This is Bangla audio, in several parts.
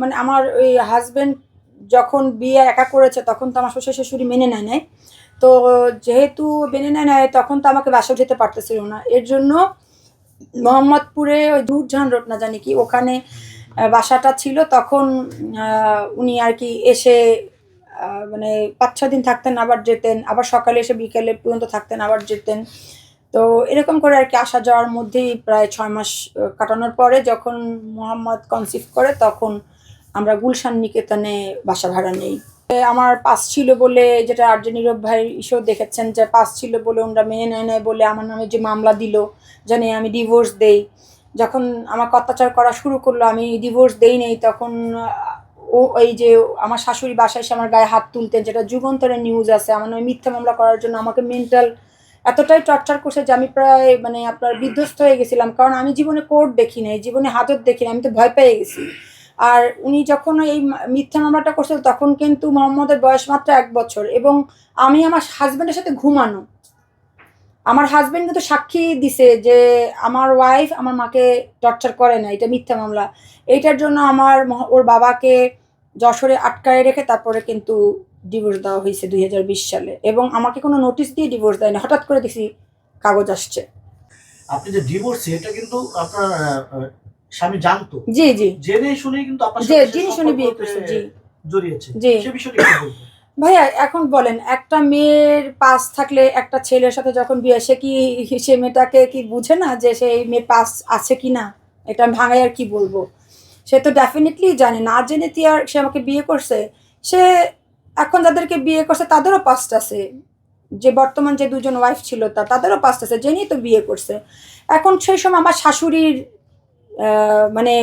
মানে আমার ওই হাজব্যান্ড যখন বিয়ে একা করেছে, তখন তো আমার শ্বশুর শাশুড়ি মেনে নেয় নাই। তো যেহেতু মেনে নেয় নাই, তখন তো আমাকে বাসা যেতে পারতেছিল না। এর জন্য মোহাম্মদপুরে ওই নূরজাহান রোড না জানি কি, ওখানে বাসাটা ছিল। তখন উনি আর কি এসে মানে পাঁচ ছ দিন থাকতেন, আবার যেতেন। আবার সকালে এসে বিকেলে পর্যন্ত থাকতেন, আবার যেতেন। তো এরকম করে আর কি আসা যাওয়ার মধ্যেই প্রায় ছয় মাস কাটানোর পরে যখন মোহাম্মদ কনসিভ করে, তখন আমরা গুলশান, নিকেতনে বাসা ভাড়া নেই। আমার পাস ছিল বলে যেটা আর্য নীরব ভাই ইস্যু দেখেছেন যে পাস ছিল বলে ওনারা মেনে নেয় নেয় বলে আমার নামে যে মামলা দিল, জানে আমি ডিভোর্স দেই। যখন আমাকে অত্যাচার করা শুরু করল, আমি ডিভোর্স দেই নেই, তখন ও, এই যে আমার শাশুড়ি বাসায় এসে আমার গায়ে হাত তুলতেন, যেটা যুগান্তরের নিউজ আছে, আমার নামে মিথ্যা মামলা করার জন্য আমাকে মেন্টাল এতটাই টর্চার করছে যে আমি প্রায় মানে আপনার বিধ্বস্ত হয়ে গেছিলাম। কারণ আমি জীবনে কোর্ট দেখি নাই, জীবনে হাতত দেখি নাই, আমি তো ভয় পেয়ে গেছি। আর উনি যখন এই মিথ্যা মামলাটা করছিল, তখন কিন্তু মোহাম্মদের বয়স মাত্র এক বছর এবং আমি আমার হাজব্যান্ডের সাথে ঘুমানো। আমার হাজবেন্ড কিন্তু সাক্ষী দিছে যে আমার ওয়াইফ আমার মাকে টর্চার করে না এটা মিথ্যা মামলা। এইটার জন্য আমার ওর বাবাকে যশোরে আটকায় রেখে তারপরে কিন্তু ডিভোর্স দেওয়া হয়েছে দুই হাজার বিশ সালে এবং আমাকে কোনো নোটিশ দিয়ে ডিভোর্স দেয়নি। হঠাৎ করে দেখছি কাগজ আসছে। আপনি যে ডিভোর্স এটা কিন্তু আপনার স্বামী জানতো। জি জি। জেনে শুনে কিন্তু আপনার যে সাথে শুনে বিয়ে করছে জি। জড়িয়েছে। জি। সে বিষয়টা কি ভাইয়া এখন বলেন একটা মেয়ের পাস থাকলে একটা ছেলের সাথে যখন বিয়ে সে কি সে মেয়েটাকে কি বুঝে না যে সেই মেয়ের পাস আছে কি না? এটা ভাঙাই আর কি বলব? সে তো ডেফিনেটলি জানে না জেনে তুই আর সে আমাকে বিয়ে করছে? সে এখন যাদেরকে বিয়ে করছে তাদেরও পাস্ট আছে। যে বর্তমান যে দুজন ওয়াইফ ছিল তা তাদেরও পাস্ট আছে জেনেই তো বিয়ে করছে। এখন সেই সময় আমার শাশুড়ির মানে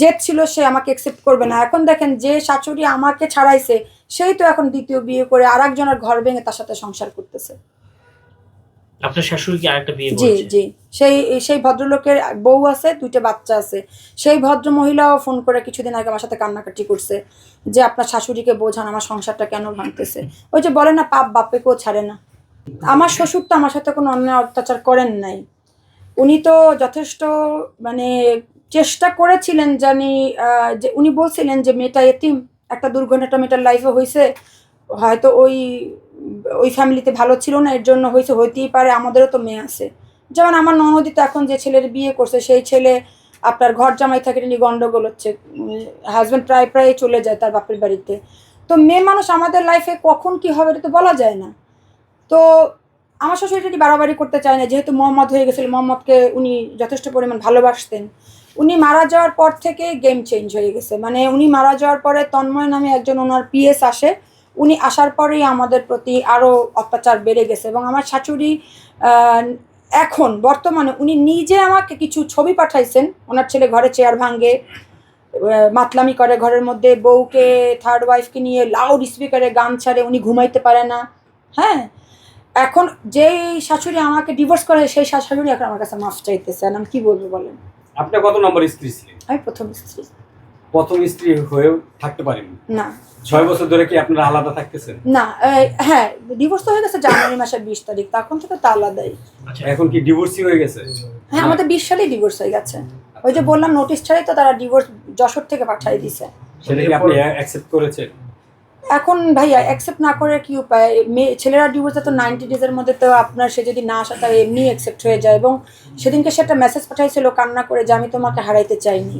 জেদ ছিল সে আমাকে একসেপ্ট করবে না। এখন দেখেন যে শাশুড়ি আমাকে ছাড়াইছে সেই তো এখন দ্বিতীয় বিয়ে করে আর একজনের ঘর ভেঙে তার সাথে সংসার করতেছে। আপনার শাশুড়ি কি আরেকটা বিয়ে জি জি। সেই সেই ভদ্রলোকের বউ আছে দুইটা বাচ্চা আছে। সেই ভদ্র মহিলাও ফোন করে কিছুদিন আগে আমার সাথে কান্নাকাটি করছে যে আপনার শাশুড়িকে বোঝান আমার সংসারটা কেন ভাঙতেছে। ওই যে বলে না পাপ বাপেকেও ছাড়ে না। আমার শ্বশুর তো আমার সাথে কোনো অন্যায় অত্যাচার করেন নাই। উনি তো যথেষ্ট মানে চেষ্টা করেছিলেন জানি যে উনি বলছিলেন যে মেয়েটা এতিম, একটা দুর্ঘটনা মেয়েটার লাইফে হয়েছে, হয়তো ওই ওই ফ্যামিলিতে ভালো ছিল না, এর জন্য হয়েছে, হইতেই পারে, আমাদেরও তো মেয়ে আছে। যেমন আমার ননদি তো এখন যে ছেলের বিয়ে করছে, সেই ছেলে আপনার ঘর জামাই থাকে নিয়ে গন্ডগোল হচ্ছে হাজব্যান্ড প্রায় প্রায় চলে যায় তার বাপের বাড়িতে। তো মেয়ে মানুষ আমাদের লাইফে কখন কি হবে এটা তো বলা যায় না। তো আমার শ্বশুর এটি বাড়াবাড়ি করতে চায় না, যেহেতু মোহাম্মদ হয়ে গেছিল, মোহাম্মদকে উনি যথেষ্ট পরিমাণ ভালোবাসতেন। উনি মারা যাওয়ার পর থেকে গেম চেঞ্জ হয়ে গেছে। মানে উনি মারা যাওয়ার পরে তন্ময় নামে একজন ওনার পিএস আসে। উনি আসার পরেই আমাদের প্রতি আরও অত্যাচার বেড়ে গেছে এবং আমার শাশুড়ি এখন বর্তমানে উনি নিজে আমাকে কিছু ছবি পাঠাইছেন। ওনার ছেলে ঘরে চেয়ার ভাঙে মাতলামি করে ঘরের মধ্যে, বউকে থার্ড ওয়াইফকে নিয়ে লাউড স্পিকারে গান ছাড়ে, উনি ঘুমাইতে পারে না। হ্যাঁ? এখন যেই শাশুড়ি আমাকে ডিভোর্স করে, সেই শাশুড়ি এখন আমার কাছে মাফ চাইতেছে। আমি কি বলব বলেন? আপনি কত নম্বর স্ত্রী ছিলেন? আমি প্রথম স্ত্রী। প্রথম স্ত্রী হয়েও থাকতে পারেননি? না। ছয় বছর ধরে কি আপনারা আলাদা থাকতেছেন? না হ্যাঁ ডিভোর্স তো হয়ে গেছে জানুয়ারি মাসের বিশ তারিখ তখন থেকে তো আলাদাই। আচ্ছা। এখন কি ডিভোর্সই হয়ে গেছে? হ্যাঁ আমাদের বিশ সালেই ডিভোর্স হয়ে গেছে। ওই যে বললাম নোটিশ ছাড়াই তো তারা ডিভোর্স যশোর থেকে পাঠিয়ে দিছে। সেটা কি আপনি অ্যাকসেপ্ট করেছেন? এখন ভাইয়া অ্যাকসেপ্ট না করে কি উপায়? মেয়ে, ছেলেরা ডিভোর্সে তো নাইনটি ডেজের মধ্যে তো আপনার সে যদি না আসা তাহলে এমনি অ্যাকসেপ্ট হয়ে যায় এবং সেদিনকে সে একটা মেসেজ পাঠাইছিল কান্না করে যে, আমি তোমাকে হারাইতে চাইনি।